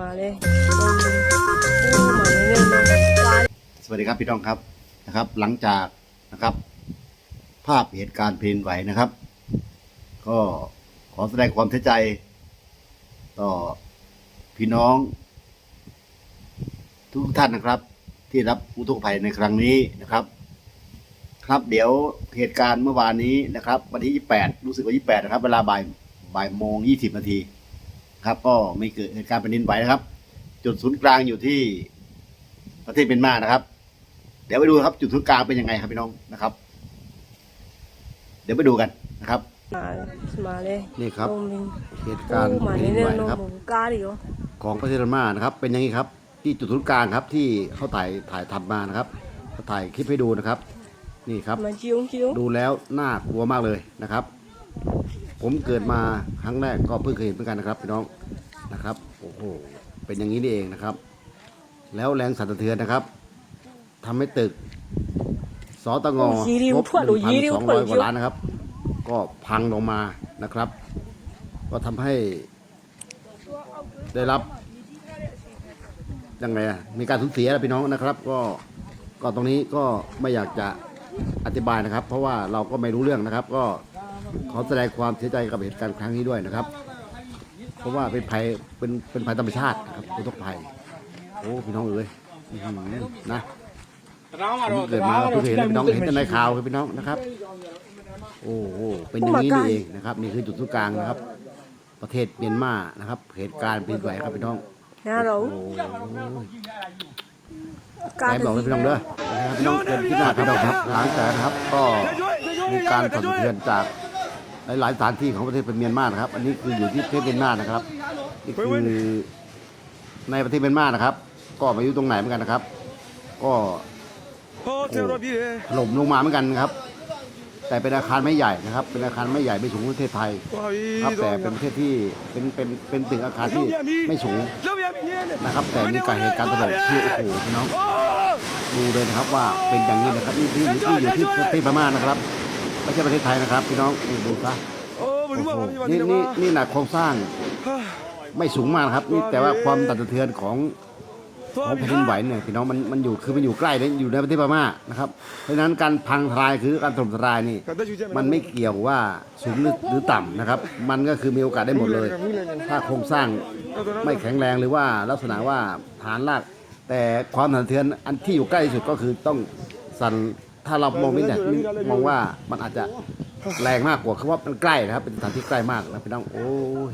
มาเลยลงดูมาเลยเลยลงปสวัสดีครับพี่น้องครับนะครับ หลังจากนะครับ ภาพเหตุการณ์เพลินไหวนะครับ ก็ขอแสดงความเสียใจ ต่อพี่น้อง ทุกท่านนะครับ ที่รับอุทกภัยในครั้งนี้นะครับ ครับเดี๋ยวเหตุการณ์เมื่อวานนี้นะครับ วันที่ 28 รู้สึกว่า 28 นะครับ เวลาบ่ายบ่ายโมง 20 นาที ครับ ก็ไม่เกิดเหตุการณ์แผ่นดินไหวนะครับ จุดศูนย์กลางอยู่ที่ประเทศเมียนมานะครับ เดี๋ยวไปดูครับ จุดศูนย์กลางเป็นยังไงครับพี่น้องนะครับ เดี๋ยวไปดูกันนะครับ มามาเลยนี่ครับลงดูเหตุการณ์มาแผ่นเลยดินเลยไหวลงนะครับ หมูกาดิโอของประเทศเมียนมานะครับ เป็นอย่างนี้ครับ ที่จุดศูนย์กลางครับ ที่เขาถ่ายถ่ายทำมานะครับเขาถ่ายคลิปให้ดูนะครับ นี่ครับ มาจิ้วจิ้วดูแล้วน่ากลัวมากเลยนะครับ ผมเกิดมาครั้งแรกก็เพิ่งเคยเห็นเหมือนกันนะครับพี่น้องนะครับโอ้โหเป็นอย่างนี้นี่เองนะครับ แล้วแรงสั่นสะเทือนนะครับทำให้ตึกสตงงบหนึ่งพันสองร้อยกว่าล้านนะครับ ก็พังลงมานะครับ ก็ทำให้ได้รับยังไงอะมีการสูญเสียนะพี่น้องนะครับ ก็ก็ตรงนี้ก็ไม่อยากจะอธิบายนะครับ เพราะว่าเราก็ไม่รู้เรื่องนะครับ ก็ ขอแสดงความเสียใจกับเหตุการณ์ครั้งนี้ด้วยนะครับ เพราะว่าเป็นภัยเป็นเป็นภัยธรรมชาตินะครับอุทกภัยโอ้พี่น้องเอ้ยอื้อหือนะผมเกิดมาเพิ่งเห็นนะพี่น้องเห็นแต่ในข่าวครับพี่น้องนะครับ โอ้โหเป็นอย่างนี้นี่เองนะครับ นี่คือจุดศูนย์กลางนะครับ ประเทศเมียนมานะครับ เหตุการณ์เป็นไหวครับพี่น้องนะเราโอ้โหกาไหนบอกเลยพี่น้องเด้อนะครับพี่น้องเกิดที่หน้าพี่น้องครับหลังจากนะครับก็มีการสั่นสะเทือนจาก หลายๆสถานที่ของประเทศเป็นเมียนมานะครับ อันนี้คืออยู่ที่ประเทศเมียนมานะครับนี่คือในประเทศเมียนมานะครับ ก็ไม่รู้ตรงไหนเหมือนกันนะครับ ก็ถล่มลงมาเหมือนกันนะครับ แต่เป็นอาคารไม่ใหญ่นะครับ เป็นอาคารไม่ใหญ่ไม่สูงประเทศไทยครับแต่เป็นประเทศที่เป็นเป็นเป็นตึกอาคารที่ไม่สูงนะครับ แต่มีการเหตุการณ์ถล่มที่โอ้โหพี่น้องดูเลยนะครับว่าเป็นอย่างนี้นะครับนี่ที่นี่อยู่ที่ประเทศพม่านะครับ ไม่ใช่ประเทศไทยนะครับ พี่น้องนี่ดูซะโอ้โหนี่นี่นี่หนักโครงสร้างไม่สูงมากนะครับนี่แต่ว่าความตัดสะเทือนของของแผ่นดินไหวเนี่ยพี่น้องมันมันอยู่คือมันอยู่ใกล้เลยอยู่ในประเทศพม่านะครับเพราะฉะนั้นการพังทลายคือการถล่มทลายนี่ มันไม่เกี่ยวว่าสูงหรือหรือต่ำนะครับ มันก็คือมีโอกาสได้หมดเลย ถ้าโครงสร้างไม่แข็งแรงหรือว่าลักษณะว่าฐานราก แต่ความสั่นสะเทือนอันที่อยู่ใกล้ที่สุดก็คือต้องสั่น ถ้าเรามองนิดเนี่ยมองว่ามันอาจจะแรงมากกว่าคือว่ามันใกล้นะครับ เป็นสถานที่ใกล้มากนะพี่น้อง โอ้ย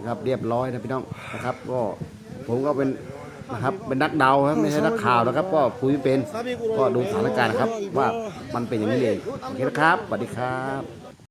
นะครับเรียบร้อยนะพี่น้องนะครับ ก็ผมก็เป็นนะครับเป็นนักเดาครับไม่ใช่นักข่าวนะครับ ก็คุยเป็นก็ดูสถานการณ์นะครับ ว่ามันเป็นอย่างนี้เองโอเคนะครับสวัสดีครับ